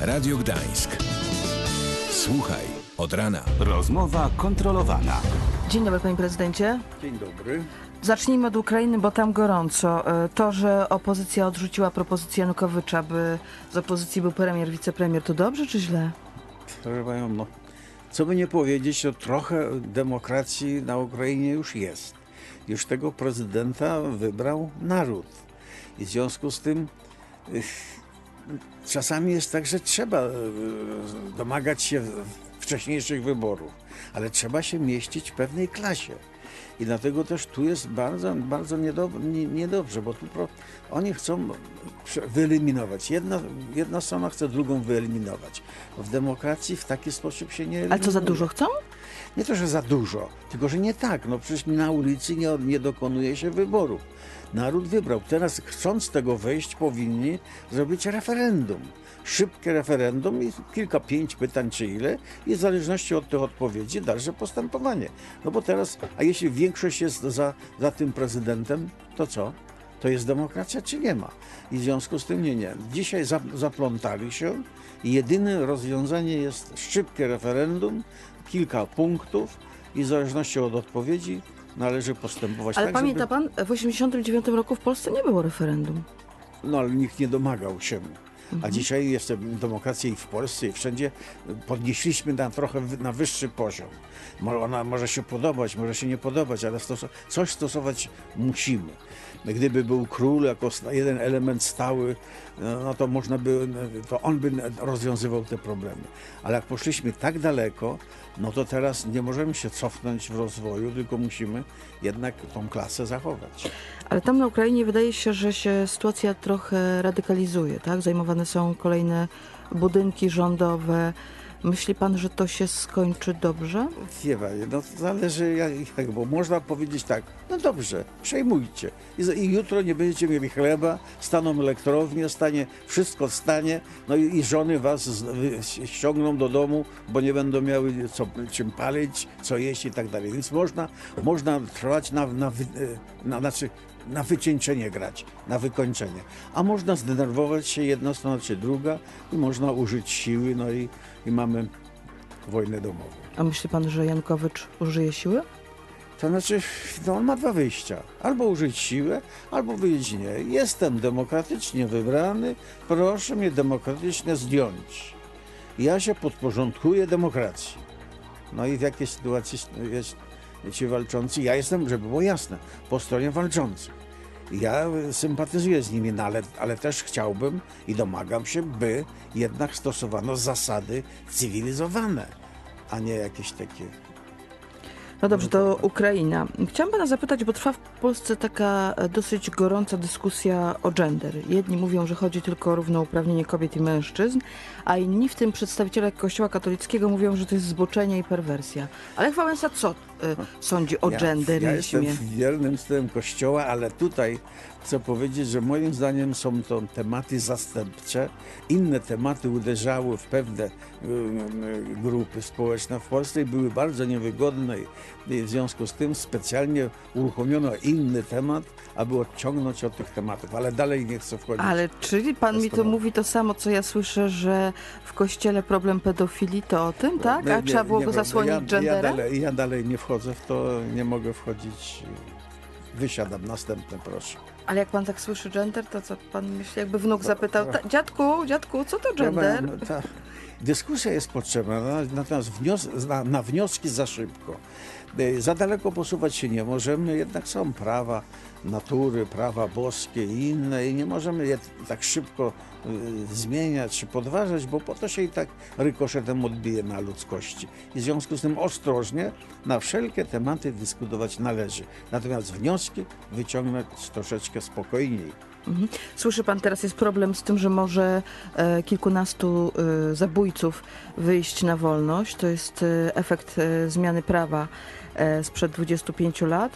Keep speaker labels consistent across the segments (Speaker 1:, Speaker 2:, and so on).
Speaker 1: Radio Gdańsk. Słuchaj od rana.
Speaker 2: Rozmowa kontrolowana.
Speaker 3: Dzień dobry, panie prezydencie.
Speaker 4: Dzień dobry.
Speaker 3: Zacznijmy od Ukrainy, bo tam gorąco. E, To, że opozycja odrzuciła propozycję Janukowycza, by z opozycji był premier, wicepremier, to dobrze czy źle?
Speaker 4: Proszę panią, no, co by nie powiedzieć, to trochę demokracji na Ukrainie już jest. Już tego prezydenta wybrał naród. I w związku z tym czasami jest tak, że trzeba e, domagać się wcześniejszych wyborów, ale trzeba się mieścić w pewnej klasie. I dlatego też tu jest bardzo, bardzo niedob- nie- niedobrze, bo tu oni chcą wyeliminować. Jedna, jedna strona chce drugą wyeliminować. W demokracji w taki sposób się nie
Speaker 3: Ale co za dużo chcą?
Speaker 4: Nie to, że za dużo, tylko że nie tak. No przecież na ulicy nie, nie dokonuje się wyborów. Naród wybrał. Teraz chcąc tego wejść, powinni zrobić referendum. Szybkie referendum i kilka, pięć pytań czy ile i w zależności od tych odpowiedzi dalsze postępowanie. No bo teraz, a jeśli większość jest za, za tym prezydentem, to co? To jest demokracja, czy nie ma? I w związku z tym nie, nie. Dzisiaj za, zaplątali się jedyne rozwiązanie jest szybkie referendum, kilka punktów i w zależności od odpowiedzi należy postępować
Speaker 3: Ale
Speaker 4: tak,
Speaker 3: pamięta
Speaker 4: żeby...
Speaker 3: pan, w 89 roku w Polsce nie było referendum.
Speaker 4: No ale nikt nie domagał się. A dzisiaj jest demokracja i w Polsce i wszędzie podnieśliśmy na trochę na wyższy poziom. Ona może się podobać, może się nie podobać, ale stos- coś stosować musimy. Gdyby był król jako jeden element stały, no no to można by, to on by rozwiązywał te problemy. Ale jak poszliśmy tak daleko, no to teraz nie możemy się cofnąć w rozwoju, tylko musimy jednak tą klasę zachować.
Speaker 3: Ale tam na Ukrainie wydaje się, że się sytuacja trochę radykalizuje, tak? Zajmowane są kolejne budynki rządowe. Myśli pan, że to się skończy dobrze?
Speaker 4: Wie pani, no to zależy jak, jak, bo można powiedzieć tak, no dobrze, przejmujcie. I, I jutro nie będziecie mieli chleba, staną elektrownie, stanie, wszystko stanie, no i, i żony was z, ściągną do domu, bo nie będą miały co, czym palić, co jeść i tak dalej. Więc można, można trwać na, na, e, na, znaczy, na wycieńczenie grać, na wykończenie. A można zdenerwować się jedna strona czy druga i można użyć siły, no i, i mamy wojnę domową.
Speaker 3: A myśli pan, że Janukowycz użyje siły?
Speaker 4: To znaczy, no on ma dwa wyjścia. Albo użyć siłę, albo powiedzieć nie. Jestem demokratycznie wybrany, proszę mnie demokratycznie zdjąć. Ja się podporządkuję demokracji. No i w jakiej sytuacji jest ci walczący? Ja jestem, żeby było jasne, po stronie walczących. Ja sympatyzuję z nimi, no ale, ale też chciałbym i domagam się, by jednak stosowano zasady cywilizowane, a nie jakieś takie
Speaker 3: No dobrze, to Ukraina. Chciałam pana zapytać, bo trwa w Polsce taka e, dosyć gorąca dyskusja o gender. Jedni mówią, że chodzi tylko o równouprawnienie kobiet i mężczyzn, a inni, w tym przedstawiciele Kościoła katolickiego, mówią, że to jest zboczenie i perwersja. Ale Lech Wałęsa co sądzi o
Speaker 4: Ja
Speaker 3: genderyzmie?
Speaker 4: jestem wiernym synem Kościoła, ale tutaj chcę powiedzieć, że moim zdaniem są to tematy zastępcze. Inne tematy uderzały w pewne y, y, grupy społeczne w Polsce i były bardzo niewygodne. W związku z tym specjalnie uruchomiono inny temat, aby odciągnąć od tych tematów, ale dalej nie chcę wchodzić.
Speaker 3: Ale czyli pan mi to mówi to samo, co ja słyszę, że w kościele problem pedofilii to o tym, tak? A
Speaker 4: Nie,
Speaker 3: trzeba było
Speaker 4: nie,
Speaker 3: go
Speaker 4: prawda.
Speaker 3: zasłonić
Speaker 4: ja, ja,
Speaker 3: genderem?
Speaker 4: dalej, ja dalej nie wchodzę w to, nie mogę wchodzić. Wysiadam, następne proszę.
Speaker 3: Ale jak pan tak słyszy gender, to co pan myśli? Jakby wnuk zapytał, "Ta- dziadku, dziadku, co to gender?
Speaker 4: No, ta dyskusja jest potrzebna, na- natomiast wnios- na, na wnioski za szybko. E, Za daleko posuwać się nie możemy, jednak są prawa natury, prawa boskie i inne i nie możemy je tak szybko y, zmieniać czy podważać, bo po to się i tak rykoszetem odbije na ludzkości. I w związku z tym ostrożnie na wszelkie tematy dyskutować należy. Natomiast wnioski wyciągnąć troszeczkę spokojniej.
Speaker 3: Mhm. Słyszy pan, teraz jest problem z tym, że może e, kilkunastu e, zabójców wyjść na wolność. To jest e, efekt zmiany prawa sprzed 25 lat.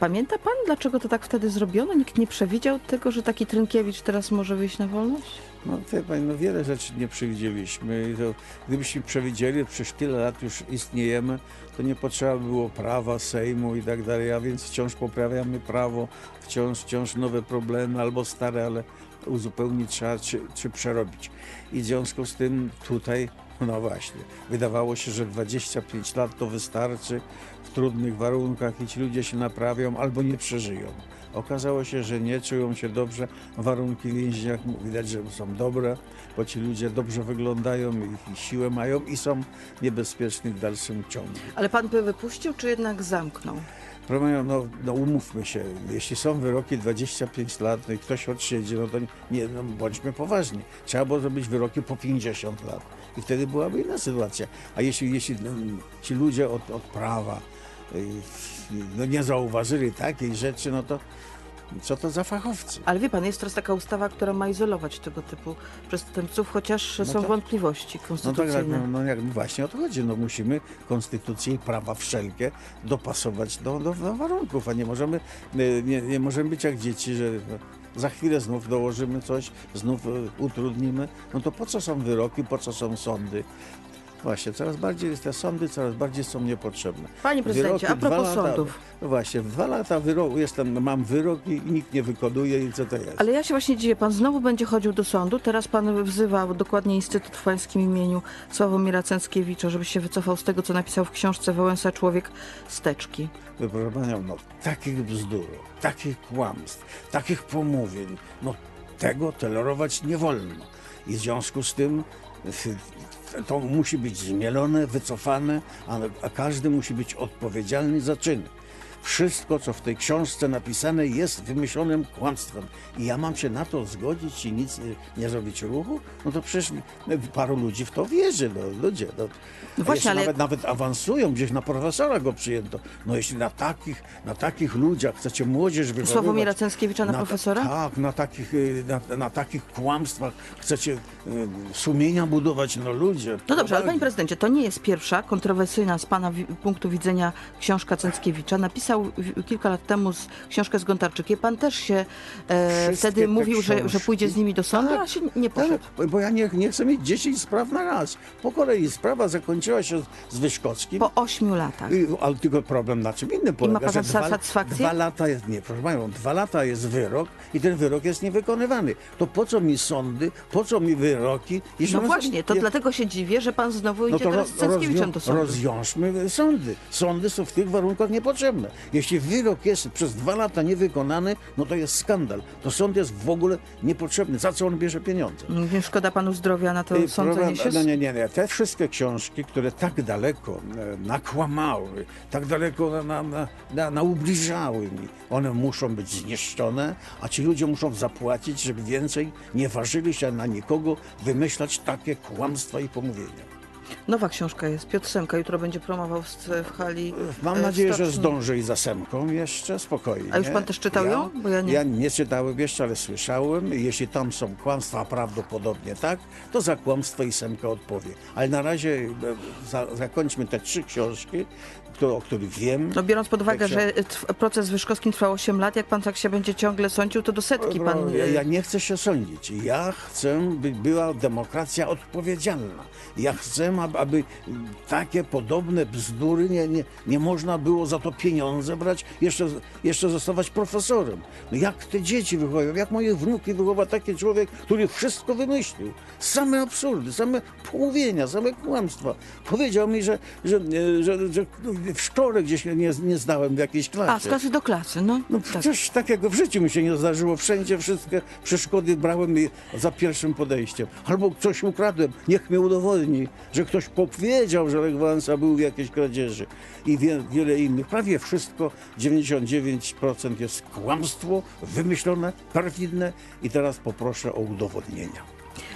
Speaker 3: Pamięta pan, dlaczego to tak wtedy zrobiono? Nikt nie przewidział tego, że taki Trynkiewicz teraz może wyjść na wolność?
Speaker 4: No pani, no wiele rzeczy nie przewidzieliśmy. To, gdybyśmy przewidzieli, przez tyle lat już istniejemy, to nie potrzeba było prawa, Sejmu i tak dalej, a więc wciąż poprawiamy prawo, wciąż, wciąż nowe problemy, albo stare, ale uzupełnić trzeba, czy, czy przerobić. I w związku z tym tutaj, no właśnie, wydawało się, że 25 lat to wystarczy w trudnych warunkach i ci ludzie się naprawią albo nie przeżyją. Okazało się, że nie czują się dobrze. Warunki w więzieniach widać, że są dobre, bo ci ludzie dobrze wyglądają i, i siłę mają i są niebezpieczni w dalszym ciągu.
Speaker 3: Ale pan by wypuścił, czy jednak zamknął?
Speaker 4: Proszę no, no umówmy się, jeśli są wyroki 25 lat no i ktoś odsiedzi, no to nie, no, bądźmy poważni. Trzeba było zrobić wyroki po 50 lat i wtedy byłaby inna sytuacja. A jeśli, jeśli no, ci ludzie od, od prawa y, no, nie zauważyli takiej rzeczy, no to co to za fachowcy?
Speaker 3: Ale wie pan, jest teraz taka ustawa, która ma izolować tego typu przestępców, chociaż są
Speaker 4: tak.
Speaker 3: wątpliwości
Speaker 4: No tak,
Speaker 3: konstytucyjne.
Speaker 4: no, no jak właśnie o to chodzi. No musimy konstytucję i prawa wszelkie dopasować do, do, do warunków, a nie możemy, nie, nie, nie możemy być jak dzieci, że no, za chwilę znów dołożymy coś, znów e, utrudnimy. No to po co są wyroki, po co są sądy? Właśnie, coraz bardziej te sądy coraz bardziej są niepotrzebne.
Speaker 3: Panie prezydencie, a
Speaker 4: dwa
Speaker 3: propos
Speaker 4: lata,
Speaker 3: sądów.
Speaker 4: No właśnie, w dwa lata wyroku, jestem, mam wyrok i, nikt nie wykonuje i co to jest?
Speaker 3: Ale ja się właśnie dziwię, pan znowu będzie chodził do sądu, teraz pan wzywa dokładnie Instytut w pańskim imieniu Sławomira Cęckiewicza, żeby się wycofał z tego, co napisał w książce Wałęsa Człowiek Steczki.
Speaker 4: Proszę panią, no takich bzdur, takich kłamstw, takich pomówień, no tego tolerować nie wolno. I w związku z tym to musi być zmielone, wycofane, a, a każdy musi być odpowiedzialny za czyny. Wszystko, co w tej książce napisane, jest wymyślonym kłamstwem. I ja mam się na to zgodzić i nic nie, nie zrobić ruchu? No to przecież paru ludzi w to wierzy, no, ludzie. No,
Speaker 3: No właśnie, ale-
Speaker 4: nawet, nawet awansują, gdzieś na profesora go przyjęto. No jeśli na takich, na takich ludziach chcecie młodzież wychowywać...
Speaker 3: Sławomira Cęckiewicza na
Speaker 4: ta-
Speaker 3: profesora?
Speaker 4: Tak, na takich, y, na, na takich kłamstwach chcecie y, sumienia budować, no ludzie.
Speaker 3: No dobrze, ale panie prezydencie, to nie jest pierwsza kontrowersyjna z pana punktu widzenia książka Cęckiewicza. Napisał kilka lat temu z, książkę z Gontarczykiem. Pan też się e, wtedy
Speaker 4: te
Speaker 3: mówił, że, że pójdzie z nimi do sądu,
Speaker 4: Tak,
Speaker 3: a się nie poszedł.
Speaker 4: Tak, bo ja nie, nie chcę mieć 10 spraw na raz. Po kolei sprawa zakończyła się z Wyszkockim.
Speaker 3: Po ośmiu latach.
Speaker 4: I- Ale tylko problem na czym innym polega,
Speaker 3: pan
Speaker 4: że dwa,
Speaker 3: satysfakcję?
Speaker 4: dwa lata jest, nie proszę Panią, dwa lata jest wyrok i ten wyrok jest niewykonywany. To po co mi sądy, po co mi wyroki?
Speaker 3: No właśnie, to
Speaker 4: je-
Speaker 3: dlatego się dziwię, że pan znowu idzie teraz z do sądu.
Speaker 4: rozwiążmy sądy. Sądy są w tych warunkach niepotrzebne. Jeśli wyrok jest przez dwa lata niewykonany, no to jest skandal. To sąd jest w ogóle niepotrzebny. Za co on bierze pieniądze?
Speaker 3: Nie szkoda panu zdrowia na to
Speaker 4: I
Speaker 3: sądzenie
Speaker 4: problem-
Speaker 3: się?
Speaker 4: No nie, nie, nie. Te wszystkie książki, które tak daleko e, nakłamały, tak daleko na, na, na, na, naubliżały mi, one muszą być zniszczone, a ci ludzie muszą zapłacić, żeby więcej nie ważyli się na nikogo wymyślać takie kłamstwa i pomówienia.
Speaker 3: Nowa książka jest. Piotr Semka jutro będzie promował w, w hali.
Speaker 4: Mam
Speaker 3: e, w
Speaker 4: nadzieję, że zdążę i za Semką jeszcze, spokojnie.
Speaker 3: A już pan też czytał ją? Bo ja nie.
Speaker 4: Ja nie czytałem jeszcze, ale słyszałem. Jeśli tam są kłamstwa, prawdopodobnie tak, to za kłamstwo i Semka odpowie. Ale na razie e, za, zakończmy te trzy książki, które, o których wiem.
Speaker 3: No biorąc pod uwagę, że trw- proces Wyszkowskim trwał 8 lat, jak pan tak się będzie ciągle sądził, to do setki pan...
Speaker 4: No, ja, ja nie chcę się sądzić. Ja chcę, by była demokracja odpowiedzialna. Ja chcę, aby, aby takie podobne bzdury nie, nie, nie można było za to pieniądze brać, jeszcze, jeszcze zostawać profesorem. No jak te dzieci wychowają, jak moje wnuki wychowa taki człowiek, który wszystko wymyślił. Same absurdy, same pomówienia, same kłamstwa. Powiedział mi, że, że, że, że w szkole gdzieś nie, nie zdałem w jakiejś klasie.
Speaker 3: A, z klasy do klasy, no.
Speaker 4: No
Speaker 3: tak.
Speaker 4: przecież takiego w życiu mi się nie zdarzyło. Wszędzie wszystkie przeszkody brałem za pierwszym podejściem. Albo coś ukradłem, niech mnie udowodni, że ktoś powiedział, że Lech Wałęsa był w jakiejś kradzieży. I wie, wiele innych. Prawie wszystko, 99% jest kłamstwo, wymyślone, perfidne i teraz poproszę o udowodnienia.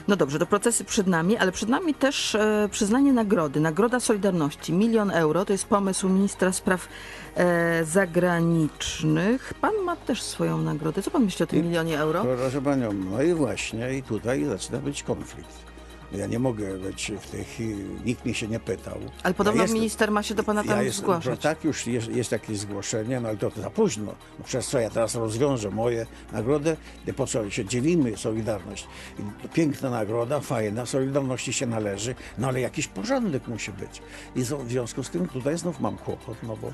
Speaker 3: No dobrze, to procesy przed nami, ale przed nami też e, przyznanie nagrody. Nagroda Solidarności, milion euro. To jest pomysł ministra spraw e, zagranicznych. Pan ma też swoją nagrodę. Co pan myśli o tym milionie euro?
Speaker 4: Proszę panią, no i właśnie i tutaj zaczyna być konflikt. Ja nie mogę być w tej chwili, nikt mnie się nie pytał.
Speaker 3: Ale podobno
Speaker 4: ja jestem-
Speaker 3: minister ma się do pana tam
Speaker 4: jestem-
Speaker 3: zgłaszać.
Speaker 4: Tak, już jest, jest jakieś zgłoszenie, no ale to, to za późno. No przez co ja teraz rozwiążę moje nagrodę, po co się dzielimy Solidarność. Piękna nagroda, fajna, Solidarności się należy, no ale jakiś porządek musi być. I w związku z tym tutaj znów mam kłopot, no bo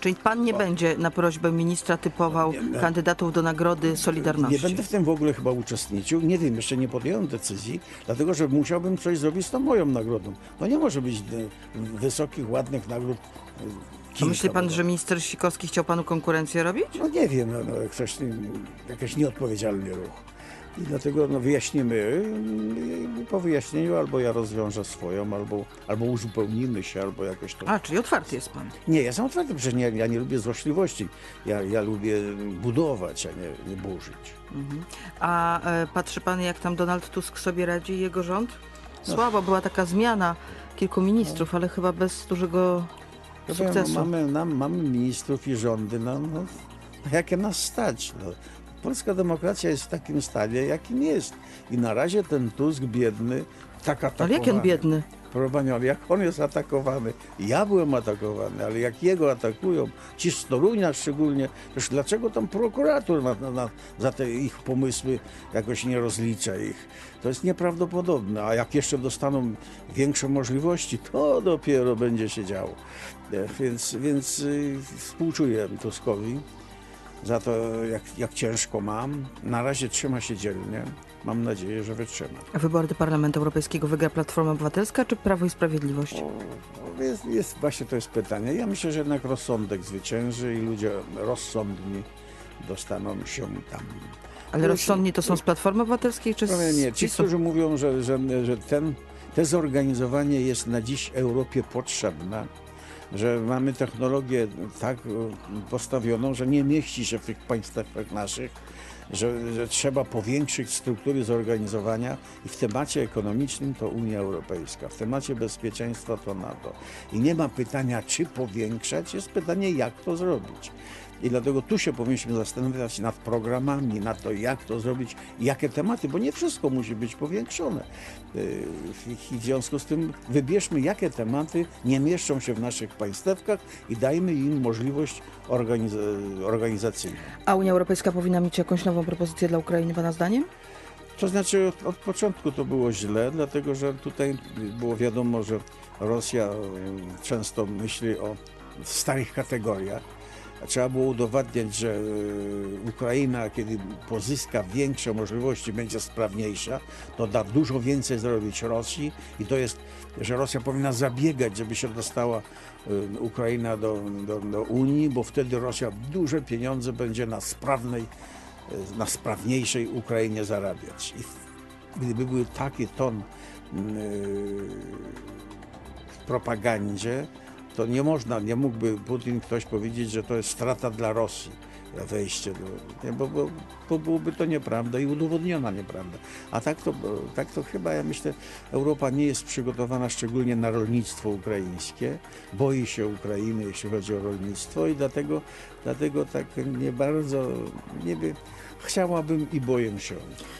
Speaker 3: Czyli pan nie będzie na prośbę ministra typował kandydatów do nagrody Solidarności?
Speaker 4: Nie będę w tym w ogóle chyba uczestniczył. Nie wiem, jeszcze nie podjąłem decyzji, dlatego że musiałbym coś zrobić z tą moją nagrodą. No nie może być e, wysokich, ładnych nagród. e,
Speaker 3: A
Speaker 4: kilka,
Speaker 3: myśli pan,
Speaker 4: bo-
Speaker 3: że minister Sikowski chciał panu konkurencję robić?
Speaker 4: No nie wiem, no, no, ktoś, mm, jakiś nieodpowiedzialny ruch. I dlatego no, wyjaśnimy. y, i Po wyjaśnieniu albo ja rozwiążę swoją, albo, albo uzupełnimy się, albo jakoś to.
Speaker 3: A, czyli otwarty jest pan.
Speaker 4: Nie, ja jestem otwarty, przecież nie, ja nie lubię złośliwości. Ja, ja lubię budować, a nie, nie burzyć.
Speaker 3: A e, patrzy pan, jak tam Donald Tusk sobie radzi i jego rząd? Słabo, była taka zmiana kilku ministrów, ale chyba bez dużego
Speaker 4: Ja powiem,
Speaker 3: sukcesu.
Speaker 4: mamy, nam, mamy ministrów i rządy, no, no, jakie nas stać. No. Polska demokracja jest w takim stanie, jakim jest. I na razie ten Tusk biedny, tak atakowany.
Speaker 3: Ale jaki on biedny?
Speaker 4: Proszę jak on jest atakowany, ja byłem atakowany, ale jak jego atakują, ci z Torunia szczególnie, też dlaczego tam prokurator na, na, na, za te ich pomysły jakoś nie rozlicza ich? To jest nieprawdopodobne, a jak jeszcze dostaną większe możliwości, to dopiero będzie się działo. E, Więc, więc y, współczuję Tuskowi za to, jak, jak ciężko mam. Na razie trzyma się dzielnie. Mam nadzieję, że wytrzyma.
Speaker 3: A Wybory do Parlamentu Europejskiego wygra Platforma Obywatelska czy Prawo i Sprawiedliwość?
Speaker 4: O, Jest, jest właśnie to jest pytanie. Ja myślę, że jednak rozsądek zwycięży i ludzie rozsądni dostaną się tam.
Speaker 3: Ale rozsądni to są z Platformy Obywatelskiej czy z
Speaker 4: Prawie nie. Ci, którzy mówią, że, że, że ten, te zorganizowanie jest na dziś Europie potrzebne, że mamy technologię tak e, postawioną, że nie mieści się w tych państwach naszych, że, że trzeba powiększyć struktury zorganizowania i w temacie ekonomicznym to Unia Europejska, w temacie bezpieczeństwa to NATO. I nie ma pytania, czy powiększać, jest pytanie, jak to zrobić. I dlatego tu się powinniśmy zastanawiać nad programami, nad to, jak to zrobić, jakie tematy, bo nie wszystko musi być powiększone. I w związku z tym wybierzmy, jakie tematy nie mieszczą się w naszych państewkach i dajmy im możliwość organiz- organizacyjną.
Speaker 3: A Unia Europejska powinna mieć jakąś nową propozycję dla Ukrainy, pana zdaniem?
Speaker 4: To znaczy od, od początku to było źle, dlatego że tutaj było wiadomo, że Rosja e, często myśli o starych kategoriach. Trzeba było udowadniać, że e, Ukraina, kiedy pozyska większe możliwości, będzie sprawniejsza, to da dużo więcej zrobić Rosji i to jest, że Rosja powinna zabiegać, żeby się dostała e, Ukraina do, do, do Unii, bo wtedy Rosja duże pieniądze będzie na sprawnej na sprawniejszej Ukrainie zarabiać. I gdyby był taki ton w propagandzie, to nie można, nie mógłby Putin ktoś powiedzieć, że to jest strata dla Rosji wejście do, nie, bo, bo, bo byłoby to nieprawda i udowodniona nieprawda. A tak to, tak to chyba, ja myślę, Europa nie jest przygotowana szczególnie na rolnictwo ukraińskie. Boi się Ukrainy, jeśli chodzi o rolnictwo i dlatego, dlatego tak nie bardzo, nie wiem, chciałabym i boję się.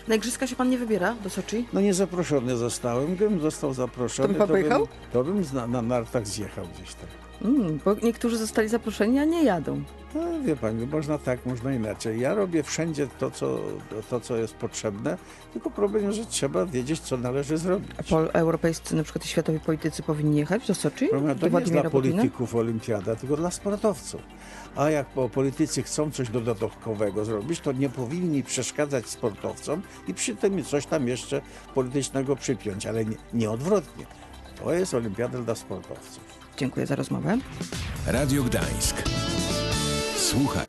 Speaker 3: Na igrzyska się pan nie wybiera do Soczi?
Speaker 4: No nie zaproszony zostałem, gdybym został zaproszony,
Speaker 3: To pan pojechał?
Speaker 4: bym, to bym zna, na nartach zjechał gdzieś tam.
Speaker 3: Mm, bo niektórzy zostali zaproszeni, a nie jadą.
Speaker 4: No, wie pani, można tak, można inaczej. Ja robię wszędzie to co, to, co jest potrzebne, tylko problem, że trzeba wiedzieć, co należy zrobić.
Speaker 3: A pol- europejscy, na przykład i światowi politycy powinni jechać do Soczi?
Speaker 4: Problem, to nie jest dla polityków olimpiada, tylko dla sportowców. A jak po- politycy chcą coś dodatkowego zrobić, to nie powinni przeszkadzać sportowcom i przy tym coś tam jeszcze politycznego przypiąć, ale nie, nie odwrotnie. To jest olimpiada dla sportowców.
Speaker 3: Dziękuję za rozmowę.
Speaker 1: Radio Gdańsk. Słuchaj.